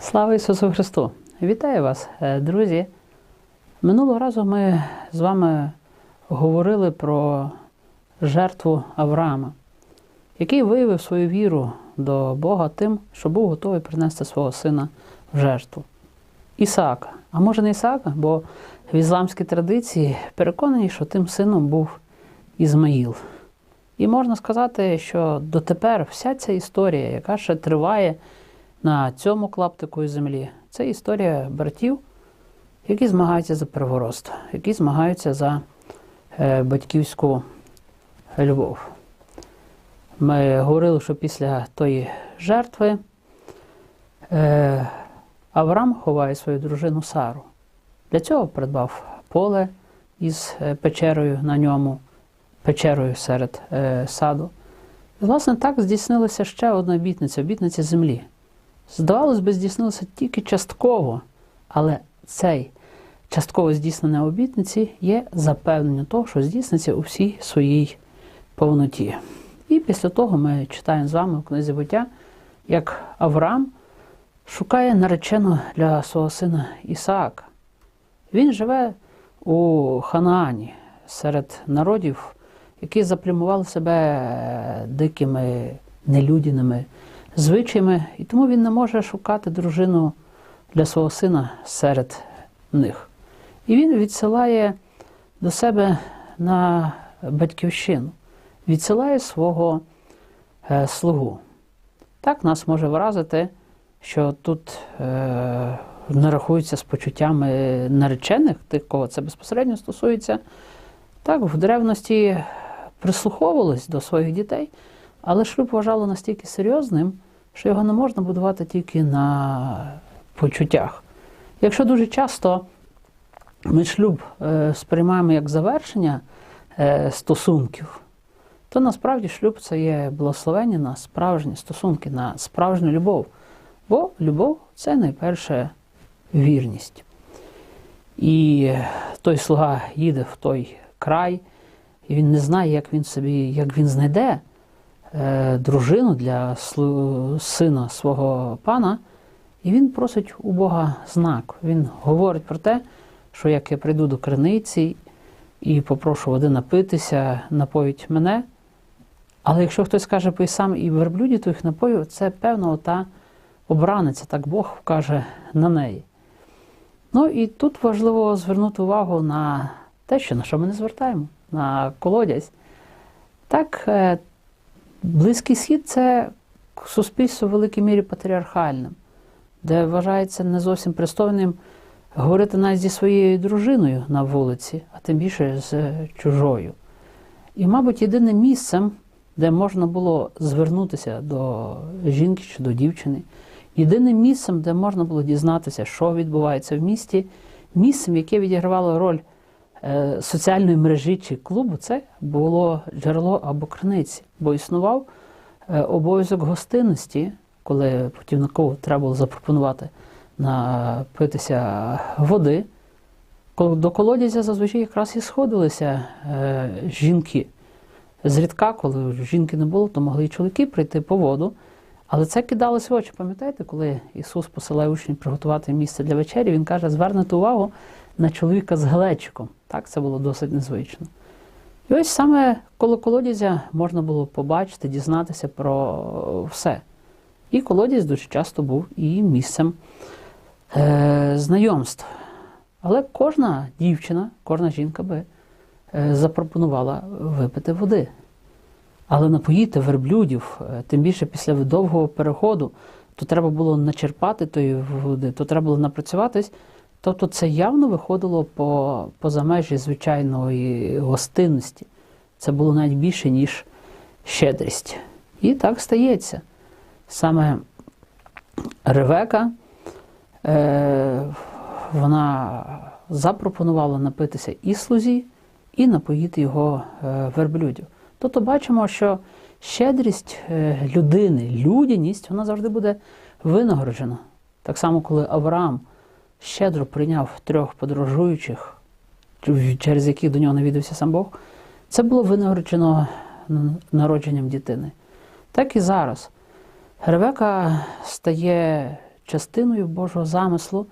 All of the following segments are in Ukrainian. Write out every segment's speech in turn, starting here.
Слава Ісусу Христу! Вітаю вас, е, друзі! Минулого разу ми з вами говорили про жертву Авраама, який виявив свою віру до Бога тим, що був готовий принести свого сина в жертву. Ісаака. А може не Ісаака, бо в ісламській традиції переконані, що тим сином був Ізмаїл. І можна сказати, що дотепер вся ця історія, яка ще триває на цьому клаптику землі, це історія братів, які змагаються за первородство, які змагаються за е, батьківську любов. Ми говорили, що після тої жертви е, Авраам ховає свою дружину Сару. Для цього придбав поле із е, печерою на ньому, печерою серед саду. І, власне, так здійснилася ще одна обітниця обітниця землі. Здавалось би, здійснилося тільки частково, але цей частково здійснення обітниці є запевнення того, що здійсниться у всій своїй повноті. І після того ми читаємо з вами в книзі буття, як Авраам шукає наречену для свого сина Ісаака. Він живе у Ханаані серед народів, які заплямували себе дикими, нелюдяними звичаями, і тому він не може шукати дружину для свого сина серед них. І він відсилає до себе на батьківщину, відсилає свого е, слугу. Так нас може вразити, що тут е, не рахується з почуттями наречених, тих, кого це безпосередньо стосується. Так, в древності прислуховувались до своїх дітей, але шлюб вважало настільки серйозним, що його не можна будувати тільки на почуттях. Якщо дуже часто ми шлюб е, сприймаємо як завершення е, стосунків, то насправді шлюб це є благословення на справжні стосунки, на справжню любов. Бо любов це найперше вірність. І той слуга їде в той край, і він не знає, як він собі, як він знайде дружину для сина свого пана, і він просить у Бога знак. Він говорить про те, що як я прийду до криниці і попрошу води напитися, напоїть мене. Але якщо хтось каже пий сам і верблюді твоїх напоїв, це певно та обраниця, так Бог вкаже на неї. Ну і тут важливо звернути увагу на те, що на що ми не звертаємо, на колодязь. Так, е, Близький схід це суспільство в великій мірі патріархальним, де вважається не зовсім пристойним говорити навіть зі своєю дружиною на вулиці, а тим більше з чужою. І, мабуть, єдиним місцем, де можна було звернутися до жінки чи до дівчини, єдиним місцем, де можна було дізнатися, що відбувається в місті, місцем, яке відігравало роль соціальної мережі чи клубу, це було джерело або криниці, бо існував е, обов'язок гостинності, коли путівнику треба було запропонувати напитися води. До колодязя зазвичай якраз і сходилися е, жінки. Зрідка, коли жінки не було, то могли і чоловіки прийти по воду. Але це кидалося в очі. Пам'ятаєте, коли Ісус посилає учнів приготувати місце для вечері, Він каже, звернете увагу на чоловіка з глечиком. Так, це було досить незвично. І ось саме коло колодязя можна було побачити, дізнатися про все. І колодязь дуже часто був і місцем е, знайомств. Але кожна дівчина, кожна жінка би е, запропонувала випити води. Але напоїти верблюдів, е, тим більше після довгого переходу, то треба було начерпати тої води, то треба було напрацюватись. Тобто це явно виходило по, поза межі звичайної гостинності. Це було навіть більше, ніж щедрість. І так стається. Саме Ревека, е, вона запропонувала напитися і слузі, і напоїти його е, верблюдів. Тобто бачимо, що щедрість е, людини, людяність, вона завжди буде винагороджена. Так само, коли Авраам щедро прийняв трьох подорожуючих, через яких до нього навідався сам Бог, це було винагороджено народженням дитини. Так і зараз. Ревека стає частиною Божого замислу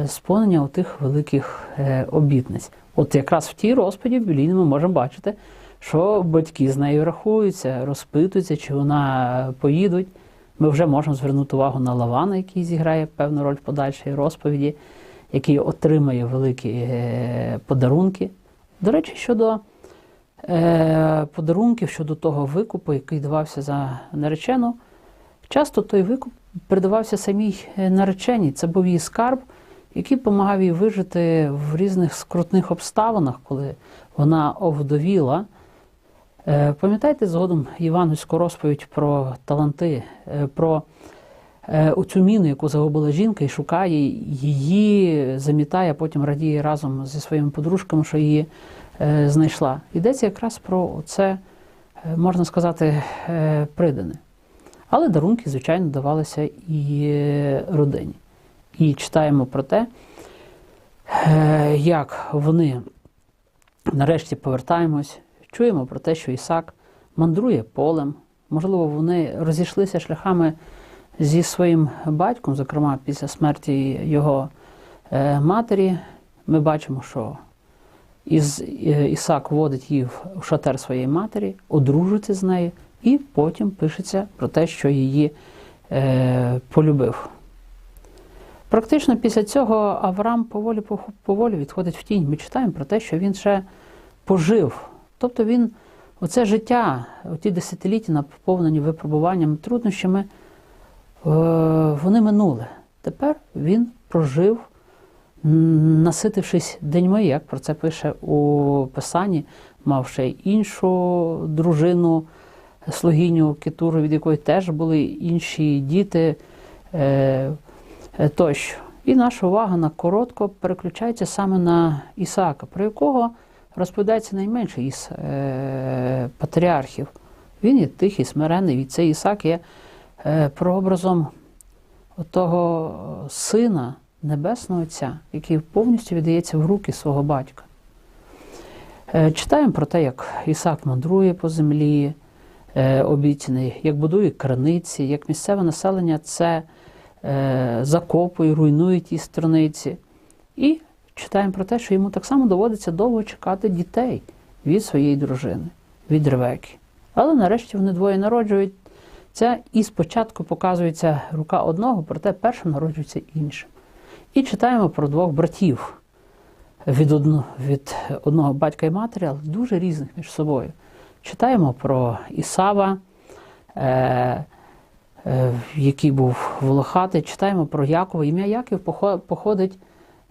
е, сповнення тих великих е, обітниць. От якраз в тій розповіді Біблійній ми можемо бачити, що батьки з нею рахуються, розпитуються, чи вона поїдуть. Ми вже можемо звернути увагу на Лавана, який зіграє певну роль в подальшій розповіді, який отримає великі е, подарунки. До речі, щодо е, подарунків, щодо того викупу, який давався за наречену, часто той викуп передавався самій е, нареченій. Це був її скарб, який допомагав їй вижити в різних скрутних обставинах, коли вона овдовіла. Е, Пам'ятаєте згодом євангельську розповідь про таланти, е, про е, оцю міну, яку загубила жінка, і шукає її, замітає, а потім радіє разом зі своїми подружками, що її знайшла. Йдеться якраз про це, можна сказати, придане. Але дарунки, звичайно, давалися і родині. І читаємо про те, як вони нарешті повертаємось, чуємо про те, що Ісак мандрує полем. Можливо, вони розійшлися шляхами зі своїм батьком, зокрема після смерті його е, матері. Ми бачимо, що е, Ісак водить її в шатер своєї матері, одружується з нею, і потім пишеться про те, що її е, полюбив. Практично після цього Авраам поволі поволі відходить в тінь. Ми читаємо про те, що він ще пожив. Тобто він, оце життя, оті десятиліття, наповнені випробуваннями, труднощами, е, вони минули. Тепер він прожив, наситившись деньми, як про це пише у Писанні, мав ще й іншу дружину, слугіню Кетуру, від якої теж були інші діти е, е, тощо. І наша увага на коротко переключається саме на Ісаака, про якого розповідається найменше із е, патріархів. Він є тихий, смирений, і цей Ісак є е, прообразом того сина Небесного Отця, який повністю віддається в руки свого батька. Е, Читаємо про те, як Ісак мандрує по землі е, обіцяний, як будує краниці, як місцеве населення це е, закопує, руйнує ті страниці. І читаємо про те, що йому так само доводиться довго чекати дітей від своєї дружини, від Ревеки. Але нарешті вони двоє народжують. Це і спочатку показується рука одного, проте першим народжується іншим. І читаємо про двох братів від одного, від одного батька і матері, але дуже різних між собою. Читаємо про Ісава, е, е, який був волохатий, читаємо про Якова. Ім'я Яків походить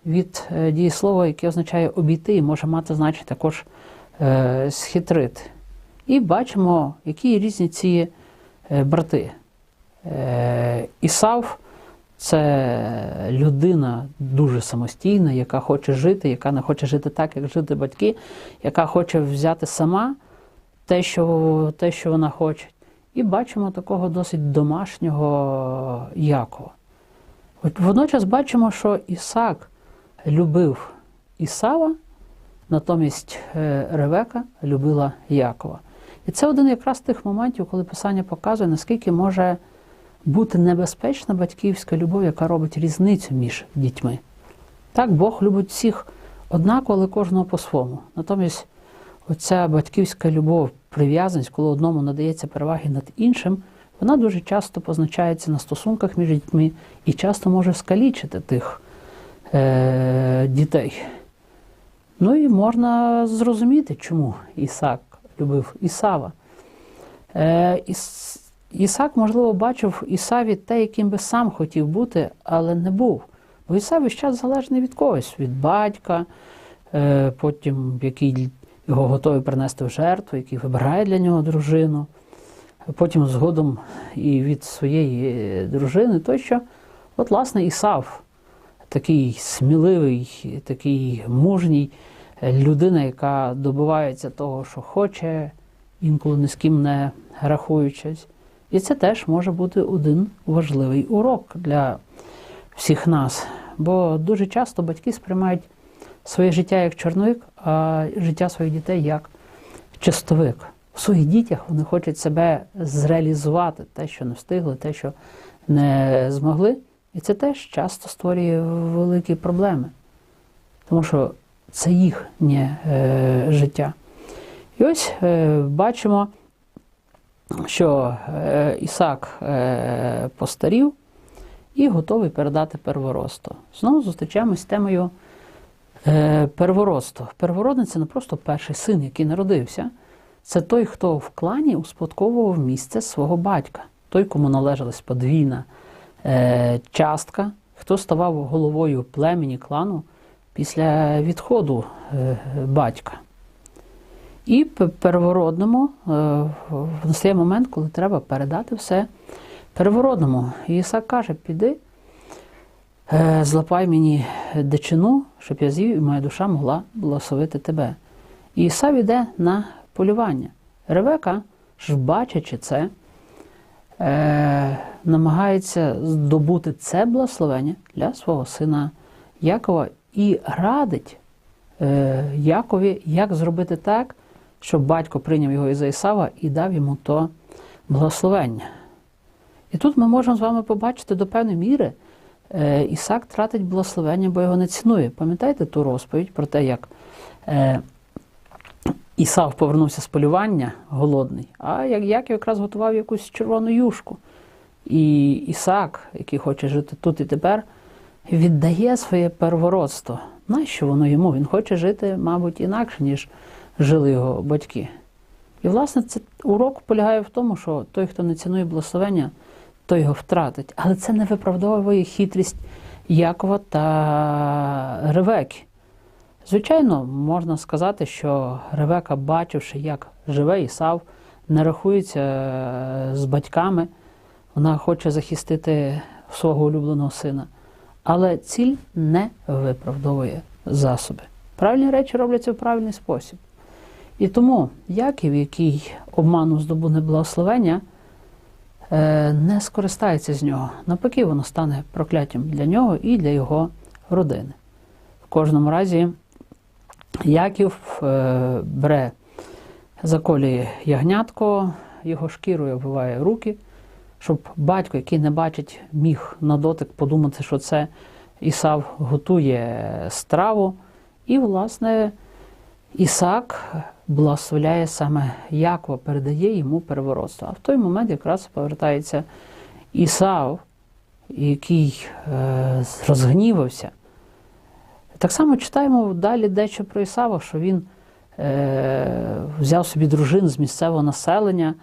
від е, дієслова, яке означає обійти, і може мати значення також е, схитрити. І бачимо, які різні ці е, брати. Ісав це людина дуже самостійна, яка хоче жити, яка не хоче жити так, як жити батьки, яка хоче взяти сама те, що, те, що вона хоче. І бачимо такого досить домашнього Якова. Водночас бачимо, що Ісак любив Ісава, натомість е, Ревека любила Якова. І це один якраз тих моментів, коли Писання показує, наскільки може бути небезпечна батьківська любов, яка робить різницю між дітьми. Так, Бог любить всіх однаково, але кожного по-своєму. Натомість оця батьківська любов, прив'язаність, коли одному надається переваги над іншим, вона дуже часто позначається на стосунках між дітьми і часто може скалічити тих е- дітей. Ну і можна зрозуміти, чому Ісак любив Ісава. Е, Іс... Ісак, можливо, бачив Ісаві те, яким би сам хотів бути, але не був. Бо Ісав весь час залежний від когось, від батька, е, потім який його готовий принести в жертву, який вибирає для нього дружину, потім згодом і від своєї дружини, тощо. От, власне, Ісав, такий сміливий, такий мужній, е, людина, яка добивається того, що хоче, інколи ні з ким не рахуючись. І це теж може бути один важливий урок для всіх нас. Бо дуже часто батьки сприймають своє життя як чорновик, а життя своїх дітей як чистовик. У своїх дітях вони хочуть себе зреалізувати, те, що не встигли, те, що не змогли. І це теж часто створює великі проблеми, тому що це їхнє е, життя. І ось е, бачимо, що е, Ісак е, постарів і готовий передати перворосту. Знову зустрічаємось з темою е, перворосту. Первородний це не просто перший син, який народився. Це той, хто в клані успадковував місце свого батька, той, кому належалась подвійна е, частка, хто ставав головою племені клану після відходу е, батька. І первородному е, настає момент, коли треба передати все первородному. І Ісак каже: піди, злапай мені дичину, щоб я з'їв, і моя душа могла благословити тебе. І Ісав іде на полювання. Ревека, ж бачачи це, е, намагається здобути це благословення для свого сина Якова і радить е, Якові, як зробити так, щоб батько прийняв його із Ісава і дав йому то благословення. І тут ми можемо з вами побачити до певної міри, е, Ісак тратить благословення, бо його не цінує. Пам'ятаєте ту розповідь про те, як е, Ісав повернувся з полювання голодний, а як якраз готував якусь червону юшку. І Ісак, який хоче жити тут і тепер, віддає своє первородство. Нащо воно йому? Він хоче жити, мабуть, інакше, ніж жили його батьки. І, власне, це урок полягає в тому, що той, хто не цінує благословення, той його втратить. Але це не виправдовує хитрість Якова та Ревеки. Звичайно, можна сказати, що Ревека, бачивши, як живе Ісав, не рахується е, з батьками, вона хоче захистити свого улюбленого сина. Але ціль не виправдовує засоби. Правильні речі робляться в правильний спосіб. І тому Яків, який обману здобуне благословення, е, не скористається з нього. Навпаки, воно стане прокляттям для нього і для його родини. В кожному разі Яків е, бере, заколює ягнятко, його шкірою обвиває руки, щоб батько, який не бачить, міг на дотик подумати, що це Ісав готує страву. І, власне, Ісак благословляє саме Якова, передає йому переворотство. А в той момент якраз повертається Ісав, який е, розгнівався. Так само читаємо далі дещо про Ісава, що він е, взяв собі дружин з місцевого населення.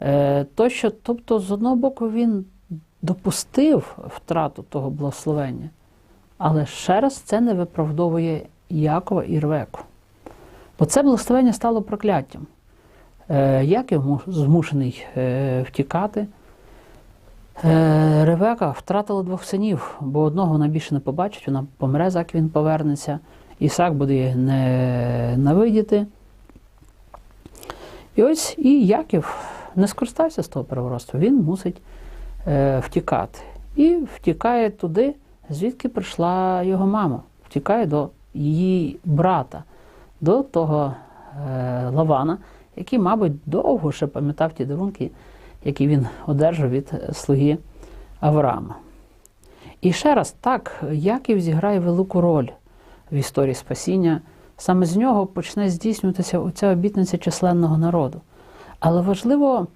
Е, тощо, тобто, з одного боку, він допустив втрату того благословення, але ще раз це не виправдовує Якова і Рвеку. Бо це благословення стало прокляттям. Е, Яків му- змушений е, втікати. Е, Ревека втратила двох синів, бо одного вона більше не побачить, вона помре, як він повернеться. Ісак буде її ненавидіти. І ось і Яків не скористався з того переворотства, він мусить е, втікати. І втікає туди, звідки прийшла його мама. Втікає до її брата, до того е, Лавана, який, мабуть, довго ще пам'ятав ті дарунки, які він одержав від е, слуги Авраама. І ще раз, так, Яків зіграє велику роль в історії спасіння. Саме з нього почне здійснюватися оця обітниця численного народу. Але важливо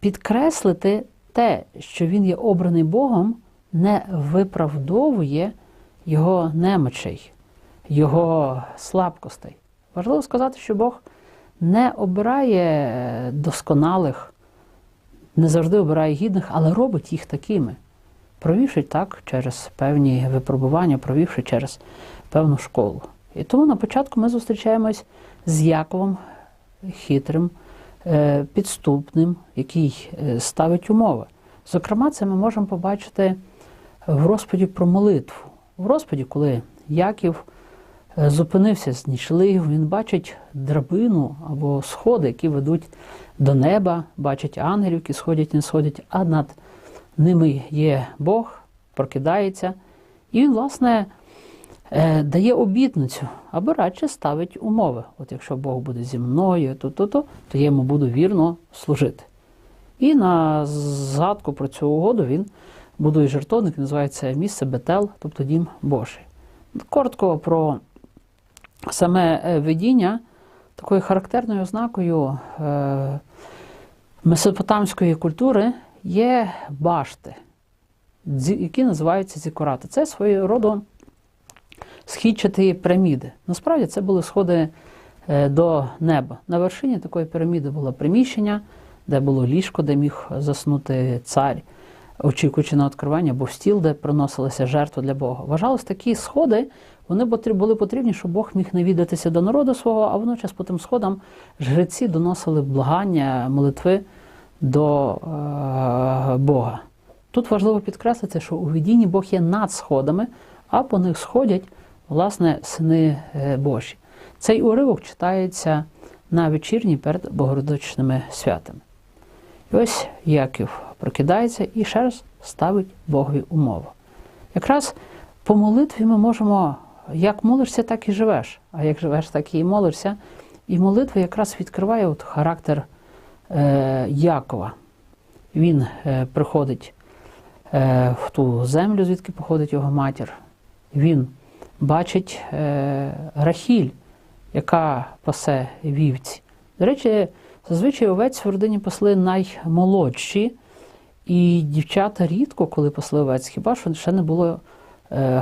підкреслити те, що він є обраний Богом, не виправдовує його немочей, його слабкостей. Важливо сказати, що Бог не обирає досконалих, не завжди обирає гідних, але робить їх такими, провівши так через певні випробування, провівши через певну школу. І тому на початку ми зустрічаємось з Яковом хитрим, е, підступним, який е, ставить умови. Зокрема, це ми можемо побачити в розповіді про молитву. В розповіді, коли Яків е, зупинився з нічлив, він бачить драбину або сходи, які ведуть до неба, бачить ангелів, які сходять і не сходять, а над ними є Бог, прокидається. І він, власне, е, дає обітницю, або радше ставить умови. От якщо Бог буде зі мною, то, то, то, то я йому буду вірно служити. І на згадку про цю угоду він будує жертовник, називається місце Бетел, тобто Дім Божий. Коротко про саме е, видіння, такою характерною ознакою е, месопотамської культури є башти, які називаються зікурати. Це свого роду східчаті піраміди. Насправді це були сходи е, до неба. На вершині такої піраміди було приміщення, де було ліжко, де міг заснути цар, очікуючи на відкривання, був стіл, де приносилася жертва для Бога. Вважалось, такі сходи вони були потрібні, щоб Бог міг навідатися до народу свого, а водночас по тим сходам жреці доносили благання, молитви до е, Бога. Тут важливо підкреслити, що у видінні Бог є над сходами, а по них сходять власне сини е, Божі. Цей уривок читається на вечірні перед Богородичними святами. І ось Яків прокидається і ще раз ставить Богові умову. Якраз по молитві ми можемо, як молишся, так і живеш. А як живеш, так і молишся. І молитва якраз відкриває от характер е, Якова. Він е, приходить е, в ту землю, звідки походить його матір. Він бачить е, Рахіль, яка пасе вівці. До речі, зазвичай овець в родині пасли наймолодші, і дівчата рідко, коли пасли овець, хіба що ще не було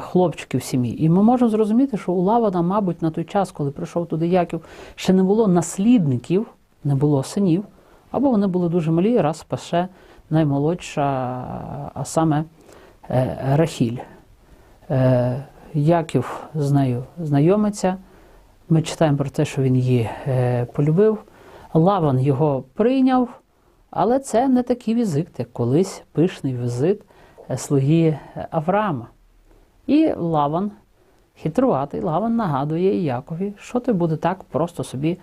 хлопчиків сім'ї. І ми можемо зрозуміти, що у Лавана, мабуть, на той час, коли прийшов туди Яків, ще не було наслідників, не було синів, або вони були дуже малі, раз паше наймолодша, а саме е, Рахіль. Е, Яків з нею знайомиться. Ми читаємо про те, що він її е, полюбив. Лаван його прийняв, але це не такий візит, як колись пишний візит е, слуги Авраама. І Лаван, хитруватий, Лаван нагадує Якові, що ти буде так просто собі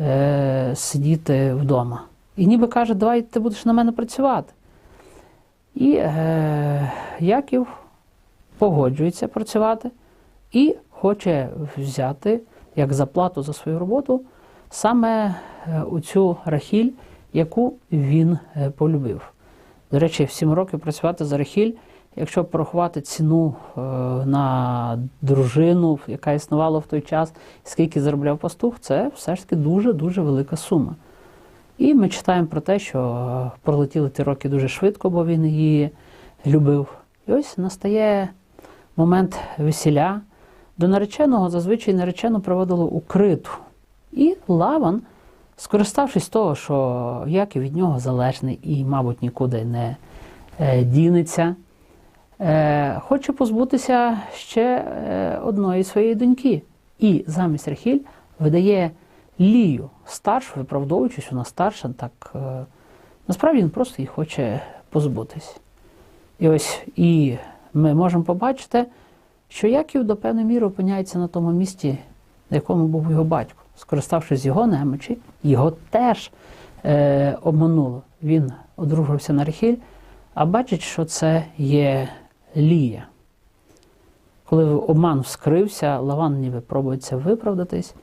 е, сидіти вдома. І ніби каже, давай ти будеш на мене працювати. І е, Яків погоджується працювати і хоче взяти як заплату за свою роботу саме е, оцю Рахіль, яку він е, полюбив. До речі, в 7 років працювати за Рахіль, якщо порахувати ціну е, на дружину, яка існувала в той час, скільки заробляв пастух, це все ж таки дуже-дуже велика сума. І ми читаємо про те, що е, пролетіли ті роки дуже швидко, бо він її любив. І ось настає момент весілля. До нареченого зазвичай наречену проводили укриту. І Лаван, скориставшись того, що Яків від нього залежний і, мабуть, нікуди не е, дінеться, е, хоче позбутися ще е, одної своєї доньки. І замість Рахіль видає Лію, старшу, виправдовуючись, вона старша, так е, насправді він просто її хоче позбутись. І ось і ми можемо побачити, що Яків до певної міри опиняється на тому місці, на якому був його батько. Скориставшись його немочі, його теж е, обмануло. Він одружився на Рахіль, а бачить, що це є Лія. Коли обман вскрився, Лаван ніби пробується виправдатись.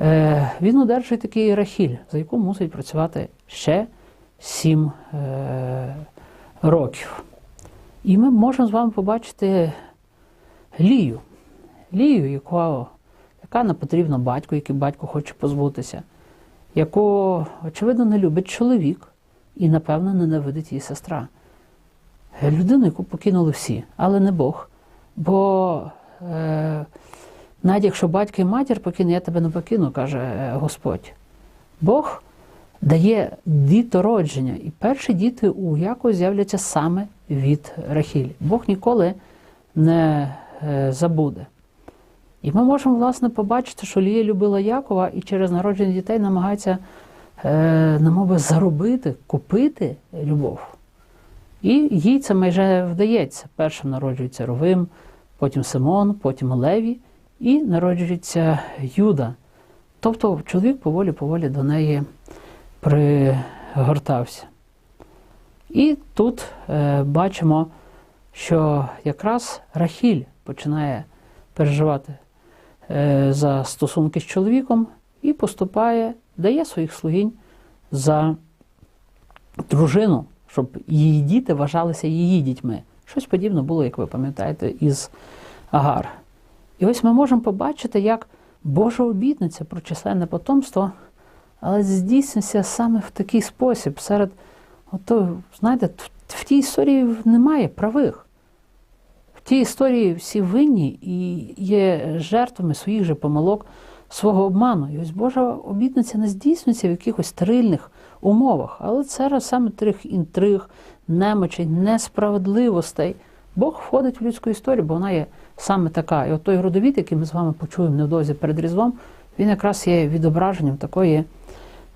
Е, він одержує такий Рахіль, за яку мусить працювати ще сім е, років. І ми можемо з вами побачити Лію. Лію, яка, яка не потрібна батьку, який батько хоче позбутися, яку, очевидно, не любить чоловік і, напевно, ненавидить її сестра. Людину, яку покинули всі, але не Бог. Бо е, навіть якщо батько і матір покине, я тебе не покину, каже е, Господь. Бог дає дітородження, і перші діти у Якова з'являться саме від Рахіль. Бог ніколи не е, забуде. І ми можемо, власне, побачити, що Лія любила Якова і через народження дітей намагається е, намови заробити, купити любов. І їй це майже вдається. Першим народжується Ровим, потім Симон, потім Леві, і народжується Юда. Тобто чоловік поволі-поволі до неї пригортався. І тут е, бачимо, що якраз Рахіль починає переживати е, за стосунки з чоловіком і поступає, дає своїх слугінь за дружину щоб її діти вважалися її дітьми. Щось подібне було, як ви пам'ятаєте, із Агар. І ось ми можемо побачити, як Божа обітниця про численне потомство, але здійсниться саме в такий спосіб. Серед, ото, знаєте, в- тій історії немає правих. В тій історії всі винні і є жертвами своїх же помилок, свого обману. І ось Божа обітниця не здійснюється в якихось стерильних умовах, але це саме тих інтриг, немочей, несправедливостей. Бог входить в людську історію, бо вона є саме така. І от той родовід, який ми з вами почуємо невдовзі перед Різдвом, він якраз є відображенням такої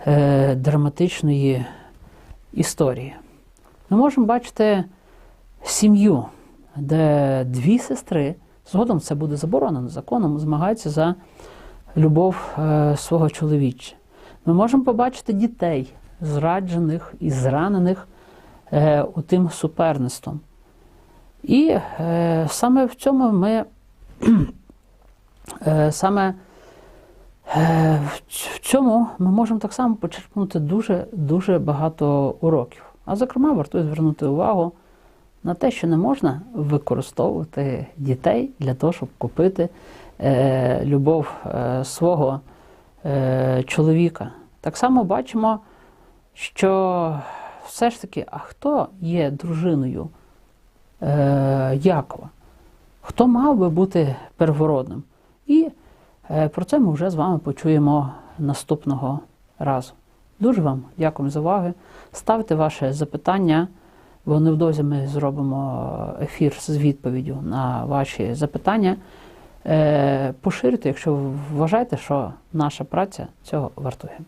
е, драматичної історії. Ми можемо бачити сім'ю, де дві сестри, згодом це буде заборонено законом, змагаються за любов е, свого чоловіча. Ми можемо побачити дітей, зраджених і зранених е, у тим суперництвом. І е, саме в цьому ми е, саме е, в цьому ми можемо так само почерпнути дуже дуже багато уроків. А зокрема, вартує звернути увагу на те, що не можна використовувати дітей для того, щоб купити е, любов е, свого е, чоловіка. Так само бачимо, що все ж таки, а хто є дружиною е, Якова? Хто мав би бути первородним? І е, про це ми вже з вами почуємо наступного разу. Дуже вам дякую за увагу. Ставте ваше запитання, бо невдовзі ми зробимо ефір з відповіддю на ваші запитання. Е, Поширюйте, якщо ви вважаєте, що наша праця цього вартує.